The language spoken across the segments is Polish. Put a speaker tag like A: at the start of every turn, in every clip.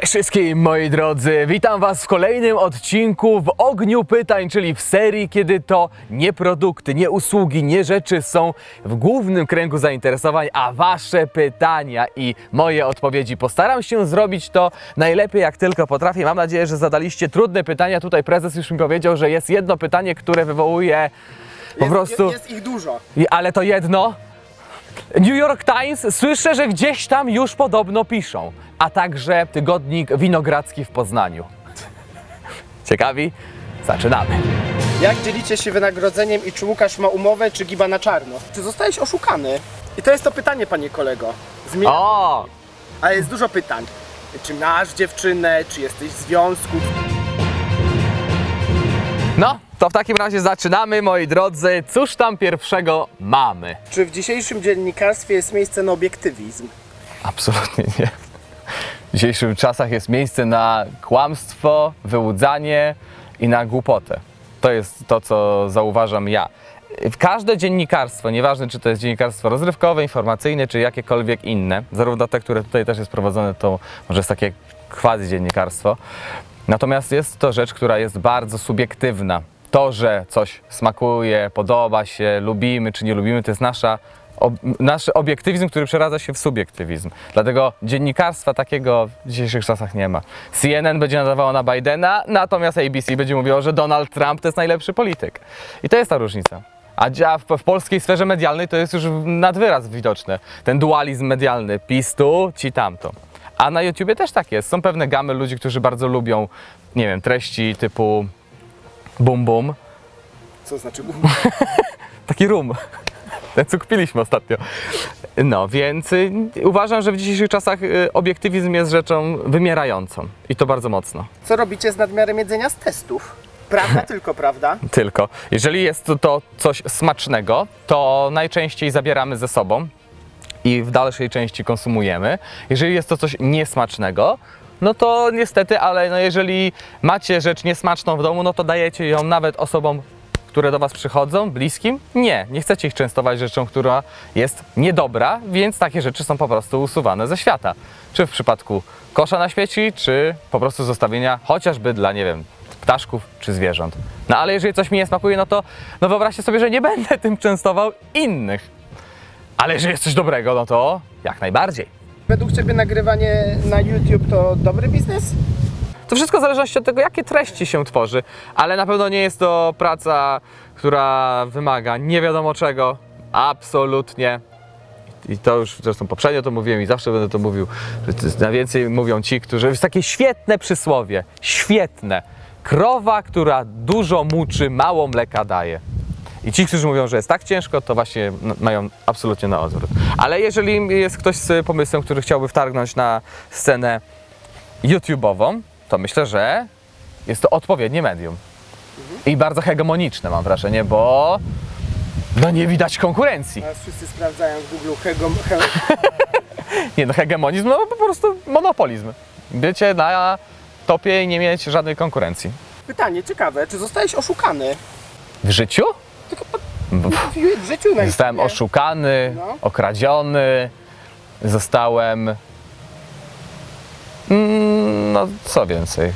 A: Cześć wszystkim moi drodzy, witam was w kolejnym odcinku w Ogniu Pytań, czyli w serii, kiedy to nie produkty, nie usługi, nie rzeczy są w głównym kręgu zainteresowań, a wasze pytania i moje odpowiedzi. Postaram się zrobić to najlepiej jak tylko potrafię. Mam nadzieję, że zadaliście trudne pytania. Tutaj prezes już mi powiedział, że jest jedno pytanie, które wywołuje po
B: Jest,
A: prostu...
B: Jest, jest ich dużo.
A: Ale to jedno. New York Times słyszę, że gdzieś tam już podobno piszą, a także tygodnik Winogradzki w Poznaniu. Ciekawi? Zaczynamy.
B: Jak dzielicie się wynagrodzeniem i czy Łukasz ma umowę, czy giba na czarno? Czy zostałeś oszukany? I to jest to pytanie, panie kolego. Zmienia...
A: O!
B: Ale jest dużo pytań. Czy masz dziewczynę, czy jesteś w związku?
A: No, to w takim razie zaczynamy, moi drodzy. Cóż tam pierwszego mamy?
B: Czy w dzisiejszym dziennikarstwie jest miejsce na obiektywizm?
A: Absolutnie nie. W dzisiejszych czasach jest miejsce na kłamstwo, wyłudzanie i na głupotę. To jest to, co zauważam ja. Każde dziennikarstwo, nieważne czy to jest dziennikarstwo rozrywkowe, informacyjne, czy jakiekolwiek inne, zarówno te, które tutaj też jest prowadzone, to może jest takie quasi dziennikarstwo. Natomiast jest to rzecz, która jest bardzo subiektywna. To, że coś smakuje, podoba się, lubimy czy nie lubimy, to jest nasza ob, nasz obiektywizm, który przeradza się w subiektywizm. Dlatego dziennikarstwa takiego w dzisiejszych czasach nie ma. CNN będzie nadawało na Bidena, natomiast ABC będzie mówiło, że Donald Trump to jest najlepszy polityk. I to jest ta różnica. A w, w polskiej sferze medialnej to jest już nad wyraz widoczne. Ten dualizm medialny, PiS tu, ci tamto. A na YouTubie też tak jest. Są pewne gamy ludzi, którzy bardzo lubią, nie wiem, treści typu bum bum,
B: Co znaczy
A: Taki rum. Ten, co kupiliśmy ostatnio. No, więc y, uważam, że w dzisiejszych czasach y, obiektywizm jest rzeczą wymierającą. I to bardzo mocno.
B: Co robicie z nadmiarem jedzenia z testów? Prawda, tylko prawda?
A: Tylko. Jeżeli jest to- to coś smacznego, to najczęściej zabieramy ze sobą i w dalszej części konsumujemy. Jeżeli jest to coś niesmacznego, no to niestety, ale no jeżeli macie rzecz niesmaczną w domu, no to dajecie ją nawet osobom, które do Was przychodzą, bliskim. Nie, nie chcecie ich częstować rzeczą, która jest niedobra, więc takie rzeczy są po prostu usuwane ze świata. Czy w przypadku kosza na śmieci, czy po prostu zostawienia chociażby dla, nie wiem, ptaszków czy zwierząt. No ale jeżeli coś mi nie smakuje, no to no wyobraźcie sobie, że nie będę tym częstował innych. Ale jeżeli jest coś dobrego, no to jak najbardziej.
B: Według Ciebie nagrywanie na YouTube to dobry biznes?
A: To wszystko w zależności od tego, jakie treści się tworzy, ale na pewno nie jest to praca, która wymaga nie wiadomo czego. Absolutnie. I to już zresztą poprzednio to mówiłem i zawsze będę to mówił, że to jest najwięcej mówią ci, którzy. Jest takie świetne przysłowie. Świetne. Krowa, która dużo muczy, mało mleka daje. I ci, którzy mówią, że jest tak ciężko, to właśnie mają absolutnie na odwrót. Ale jeżeli jest ktoś z pomysłem, który chciałby wtargnąć na scenę YouTube'ową, to myślę, że jest to odpowiednie medium. I bardzo hegemoniczne mam wrażenie, bo no nie widać konkurencji.
B: Teraz wszyscy sprawdzają w Google hego, he,
A: Nie no, hegemonizm, no po prostu monopolizm. Bycie na topie i nie mieć żadnej konkurencji.
B: Pytanie ciekawe, czy zostałeś oszukany?
A: W życiu?
B: W, w życiu na
A: Zostałem oszukany,
B: No.
A: okradziony, zostałem. Mm, No, co więcej?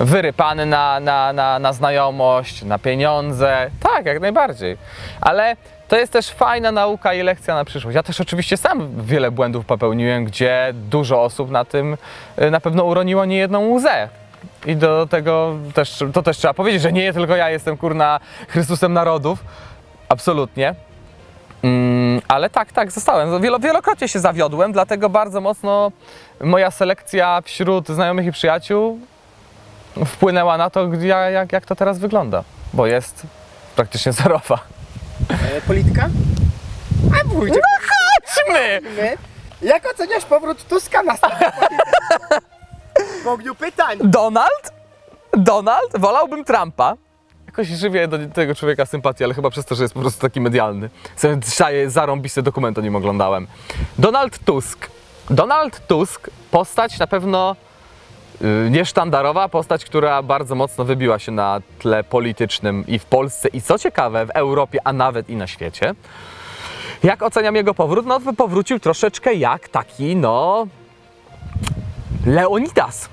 A: Wyrypany na, na, na, na znajomość, na pieniądze. Tak, jak najbardziej. Ale to jest też fajna nauka i lekcja na przyszłość. Ja też oczywiście sam wiele błędów popełniłem, gdzie dużo osób na tym y, na pewno uroniło niejedną łzę. I do tego też, to też trzeba powiedzieć, że nie tylko ja jestem kurna Chrystusem narodów. Absolutnie. Mm, ale tak, tak, zostałem. Wielo, wielokrotnie się zawiodłem, dlatego bardzo mocno moja selekcja wśród znajomych i przyjaciół wpłynęła na to, jak, jak to teraz wygląda. Bo jest praktycznie zerowa.
B: E, polityka? A pójdzie.
A: Chodźmy!
B: My. Jak oceniasz powrót Tuska na stałe? W ogniu pytań.
A: Donald? Donald? Wolałbym Trumpa. Jakoś żywię do tego człowieka sympatię, ale chyba przez to, że jest po prostu taki medialny. Sobie Dzisiaj zarąbisty dokument o nim oglądałem. Donald Tusk. Donald Tusk, postać na pewno y, niesztandarowa, postać, która bardzo mocno wybiła się na tle politycznym i w Polsce, i co ciekawe, w Europie, a nawet i na świecie. Jak oceniam jego powrót? No, powrócił troszeczkę jak taki, no, Leonidas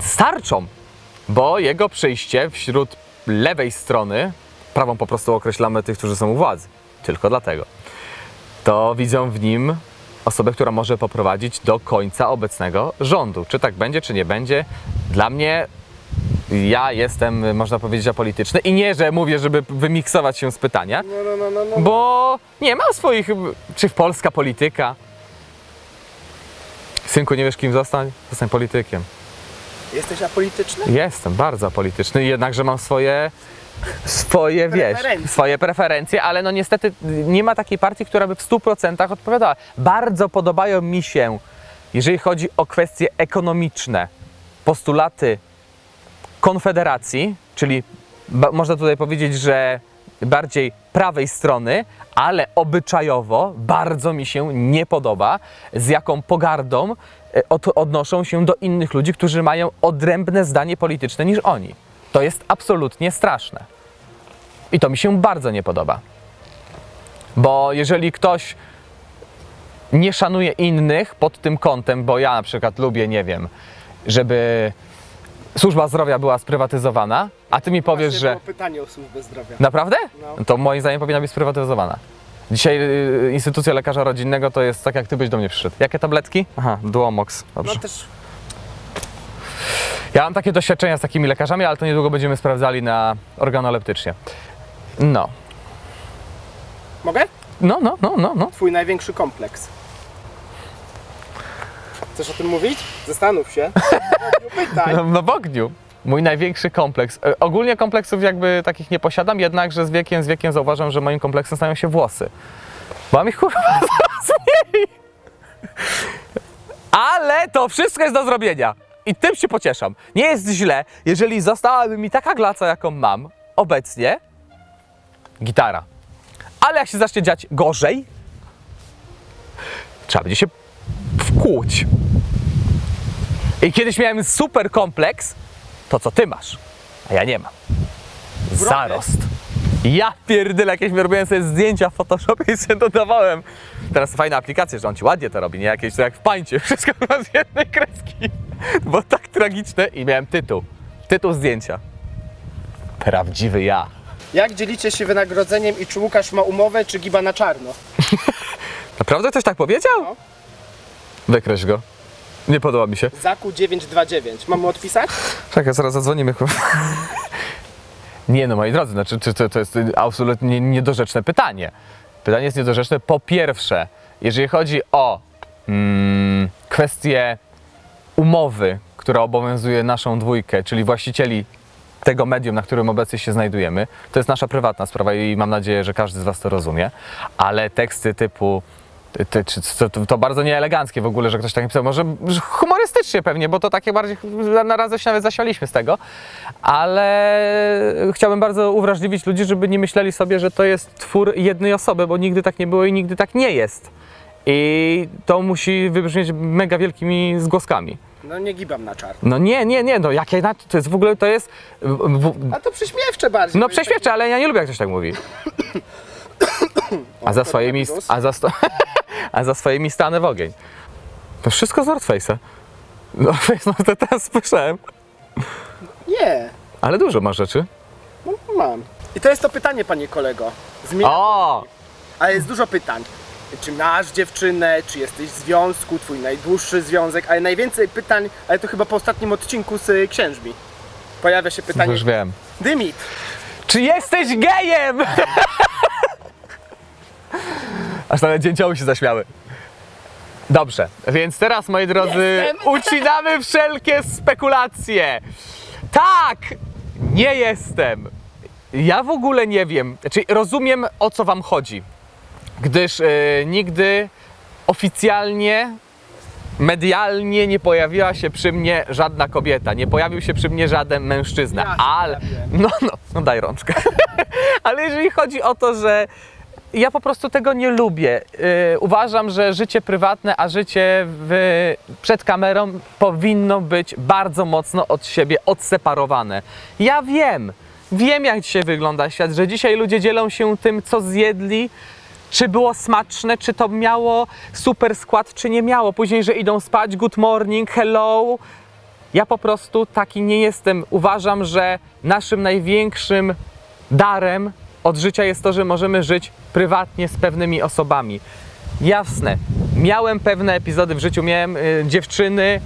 A: z tarczą, bo jego przyjście wśród lewej strony, prawą po prostu określamy tych, którzy są u władzy, tylko dlatego, to widzą w nim osobę, która może poprowadzić do końca obecnego rządu. Czy tak będzie, czy nie będzie, dla mnie ja jestem, można powiedzieć, apolityczny i nie, że mówię, żeby wymiksować się z pytania,
B: No, no, no, no, no.
A: bo nie mam swoich, czy polska polityka. Synku, nie wiesz kim zostań? Zostań politykiem.
B: Jesteś apolityczny?
A: Jestem bardzo apolityczny, jednakże mam swoje, swoje wiesz, swoje preferencje, ale no niestety nie ma takiej partii, która by w 100% odpowiadała. Bardzo podobają mi się, jeżeli chodzi o kwestie ekonomiczne, postulaty Konfederacji, czyli można tutaj powiedzieć, że bardziej prawej strony, ale obyczajowo bardzo mi się nie podoba, z jaką pogardą e, od, odnoszą się do innych ludzi, którzy mają odrębne zdanie polityczne niż oni. To jest absolutnie straszne. I to mi się bardzo nie podoba. Bo jeżeli ktoś nie szanuje innych pod tym kątem, bo ja na przykład lubię, nie wiem, żeby służba zdrowia była sprywatyzowana, a ty mi powiesz,
B: Właśnie
A: że.
B: było pytanie o służbę zdrowia.
A: Naprawdę?
B: No.
A: To moim zdaniem powinna być sprywatyzowana. Dzisiaj y, instytucja lekarza rodzinnego to jest tak, jak ty byś do mnie przyszedł. Jakie tabletki? Aha, Duomox. Dobrze.
B: No też
A: Ja mam takie doświadczenia z takimi lekarzami, ale to niedługo będziemy sprawdzali na organoleptycznie. No.
B: mogę?
A: No, no, no, no, no.
B: Twój największy kompleks. Chcesz o tym mówić? Zastanów się. Robił pytań.
A: No, no w ogniu. Mój największy kompleks. E, Ogólnie kompleksów jakby takich nie posiadam, jednakże z wiekiem, z wiekiem zauważam, że moim kompleksem stają się włosy. Mam ich kurwa coraz mniej. Ale to wszystko jest do zrobienia. I tym się pocieszam. Nie jest źle, jeżeli zostałaby mi taka glaca, jaką mam obecnie. Gitara. Ale jak się zacznie dziać gorzej, trzeba będzie się wkłuć. I kiedyś miałem super kompleks, to co ty masz, a ja nie mam. Zarost. Ja pierdolę, jakieś robiłem sobie zdjęcia w Photoshopie i sobie dodawałem. Teraz fajna aplikacja, że on ci ładnie to robi, nie jakieś to jak w pańcie, wszystko ma z jednej kreski. Bo tak tragiczne i miałem tytuł. Tytuł zdjęcia. Prawdziwy ja.
B: Jak dzielicie się wynagrodzeniem i czy Łukasz ma umowę, czy giba na czarno?
A: Naprawdę ktoś tak powiedział?
B: No.
A: Wykreś go. Nie podoba mi się.
B: Zaku 929. Mam mu odpisać?
A: Czekaj, zaraz zadzwonimy. Nie no, moi drodzy, znaczy, czy to, to jest absolutnie niedorzeczne pytanie. Pytanie jest niedorzeczne. Po pierwsze, jeżeli chodzi o mm, kwestię umowy, która obowiązuje naszą dwójkę, czyli właścicieli tego medium, na którym obecnie się znajdujemy, to jest nasza prywatna sprawa i mam nadzieję, że każdy z Was to rozumie, ale teksty typu ty, czy, to, to, bardzo nieeleganckie w ogóle, że ktoś tak napisał. Może humorystycznie pewnie, bo to takie bardziej na razie się nawet zasialiśmy z tego, ale chciałbym bardzo uwrażliwić ludzi, żeby nie myśleli sobie, że to jest twór jednej osoby, bo nigdy tak nie było i nigdy tak nie jest. I to musi wybrzmieć mega wielkimi zgłoskami.
B: No nie gibam na czarno.
A: No nie, nie, nie, no jakie na- to jest w ogóle, to jest... w-
B: A to prześmiewcze bardziej.
A: no prześmiewcze, ale ja nie lubię jak ktoś tak mówi. A za swoimi, a za, sto, a za swoimi stanę w ogień. To wszystko z North Face'a. No, no to teraz słyszałem.
B: Nie,
A: Ale dużo masz rzeczy.
B: no mam. I to jest to pytanie, panie kolego. Zmienia...
A: O!
B: Ale jest dużo pytań. Czy masz dziewczynę, czy jesteś w związku, twój najdłuższy związek, ale najwięcej pytań, ale to chyba po ostatnim odcinku z y, księżmi. Pojawia się pytanie,
A: Już wiem.
B: Dymit,
A: Czy jesteś gejem? Aż nawet dzięcioły się zaśmiały. Dobrze, więc teraz moi drodzy,
B: Jestem.
A: ucinamy wszelkie spekulacje. Tak, nie jestem. Ja w ogóle nie wiem, znaczy rozumiem o co wam chodzi, gdyż e, nigdy oficjalnie, medialnie nie pojawiła się przy mnie żadna kobieta, nie pojawił się przy mnie żaden mężczyzna,
B: Ja się
A: ale...
B: pojawiłem.
A: No, no, no daj rączkę. ale jeżeli chodzi o to, że ja po prostu tego nie lubię. Yy, uważam, że życie prywatne, a życie w, przed kamerą powinno być bardzo mocno od siebie odseparowane. Ja wiem, wiem jak dzisiaj wygląda świat, że dzisiaj ludzie dzielą się tym, co zjedli, czy było smaczne, czy to miało super skład, czy nie miało. Później, że idą spać, good morning, hello. Ja po prostu taki nie jestem. Uważam, że naszym największym darem od życia jest to, że możemy żyć prywatnie z pewnymi osobami. Jasne, miałem pewne epizody w życiu, miałem y, dziewczyny,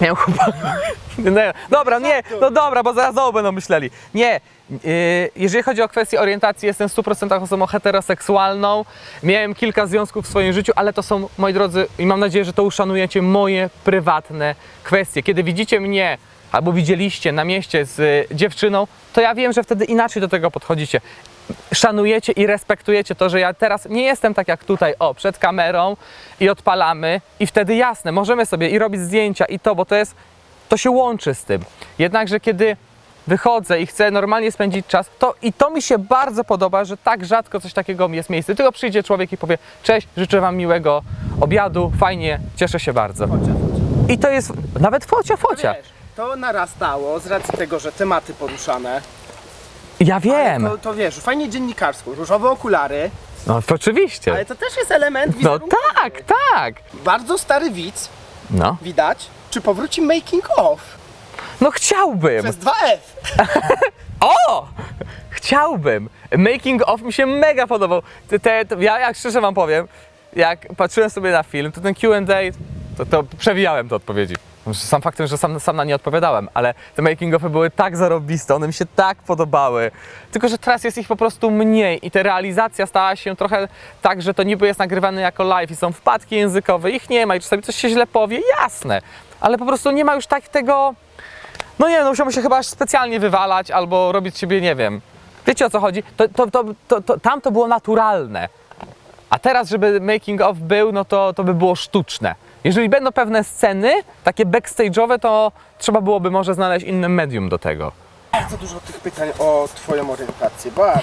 A: miałem chłopaka. Nie, dobra, nie, no dobra, bo zaraz znowu będą myśleli. Nie, y, jeżeli chodzi o kwestię orientacji, jestem w 100% osobą heteroseksualną. Miałem kilka związków w swoim życiu, ale to są, moi drodzy, i mam nadzieję, że to uszanujecie, moje prywatne kwestie. Kiedy widzicie mnie albo widzieliście na mieście z y, dziewczyną, to ja wiem, że wtedy inaczej do tego podchodzicie szanujecie i respektujecie to, że ja teraz nie jestem tak jak tutaj, o, przed kamerą i odpalamy i wtedy jasne, możemy sobie i robić zdjęcia i to, bo to jest, to się łączy z tym. Jednakże kiedy wychodzę i chcę normalnie spędzić czas, to i to mi się bardzo podoba, że tak rzadko coś takiego jest miejsce. Tylko przyjdzie człowiek i powie, cześć, życzę wam miłego obiadu, fajnie, cieszę się bardzo.
B: Focia, focia.
A: I to jest nawet focia, focia.
B: Wiesz, to narastało z racji tego, że tematy poruszane.
A: Ja wiem,
B: To, to wiesz, fajnie dziennikarsko, różowe okulary,
A: no to oczywiście.
B: ale to też jest element
A: No
B: wizerunkowy.
A: tak, tak.
B: Bardzo stary widz,
A: No,
B: widać, czy powróci making of
A: no chciałbym.
B: przez 2F.
A: O! Chciałbym. Making of mi się mega podobał. Te, te, to ja jak szczerze wam powiem, jak patrzyłem sobie na film, to ten Q&A, to, to przewijałem te odpowiedzi. Sam faktem, że sam, sam na nie odpowiadałem, ale te making ofy były tak zarobiste, one mi się tak podobały. Tylko, że teraz jest ich po prostu mniej i ta realizacja stała się trochę tak, że to niby jest nagrywane jako live i są wpadki językowe, ich nie ma i czasami coś się źle powie, jasne. Ale po prostu nie ma już tak tego, no nie, no musiałbym się chyba aż specjalnie wywalać albo robić siebie, nie wiem. Wiecie o co chodzi? To, to, to, to, to, tam to było naturalne. A teraz, żeby making of był, no to, to by było sztuczne. Jeżeli będą pewne sceny, takie backstage'owe, to trzeba byłoby może znaleźć inne medium do tego.
B: Bardzo dużo tych pytań o twoją orientację, bardzo.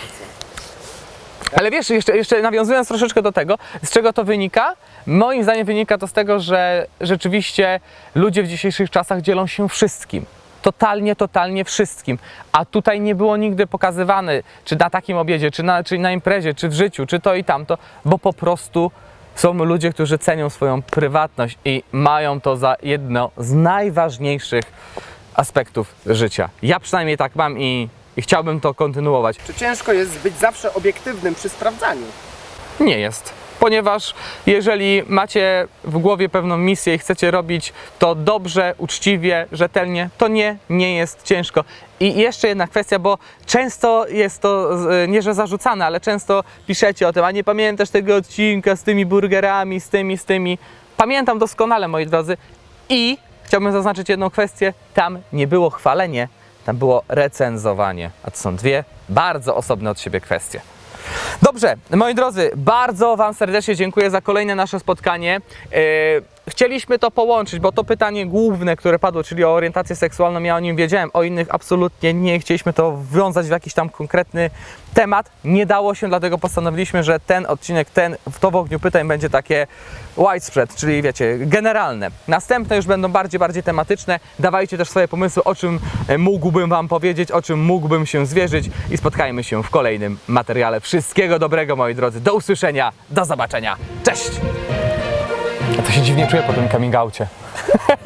A: Ale wiesz, jeszcze, jeszcze nawiązując troszeczkę do tego, z czego to wynika? Moim zdaniem wynika to z tego, że rzeczywiście ludzie w dzisiejszych czasach dzielą się wszystkim. Totalnie, totalnie wszystkim. A tutaj nie było nigdy pokazywane, czy na takim obiedzie, czy na, czy na imprezie, czy w życiu, czy to i tamto, bo po prostu są ludzie, którzy cenią swoją prywatność i mają to za jedno z najważniejszych aspektów życia. Ja przynajmniej tak mam i, i chciałbym to kontynuować.
B: Czy ciężko jest być zawsze obiektywnym przy sprawdzaniu?
A: Nie jest. Ponieważ jeżeli macie w głowie pewną misję i chcecie robić to dobrze, uczciwie, rzetelnie, to nie, nie jest ciężko. I jeszcze jedna kwestia, bo często jest to, z- nie że zarzucane, ale często piszecie o tym, a nie pamiętasz tego odcinka z tymi burgerami, z tymi, z tymi. Pamiętam doskonale, moi drodzy. I chciałbym zaznaczyć jedną kwestię, tam nie było chwalenie, tam było recenzowanie. A to są dwie bardzo osobne od siebie kwestie. Dobrze, moi drodzy, bardzo Wam serdecznie dziękuję za kolejne nasze spotkanie. Chcieliśmy to połączyć, bo to pytanie główne, które padło, czyli o orientację seksualną, ja o nim wiedziałem, o innych absolutnie nie. Chcieliśmy to wiązać w jakiś tam konkretny temat. Nie dało się, dlatego postanowiliśmy, że ten odcinek, ten w to w ogniu pytań będzie takie widespread, czyli wiecie, generalne. Następne już będą bardziej, bardziej tematyczne. Dawajcie też swoje pomysły, o czym e, mógłbym Wam powiedzieć, o czym mógłbym się zwierzyć i spotkajmy się w kolejnym materiale. Wszystkiego dobrego, moi drodzy. Do usłyszenia, do zobaczenia. Cześć! Ja to się dziwnie czuję po tym coming outie.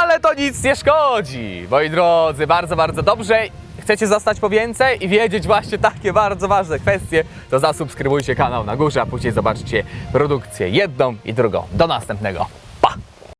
A: Ale to nic nie szkodzi, moi drodzy, bardzo, bardzo dobrze. Chcecie zostać po więcej i wiedzieć właśnie takie bardzo ważne kwestie, to zasubskrybujcie kanał na górze, a później zobaczcie produkcję jedną i drugą. Do następnego.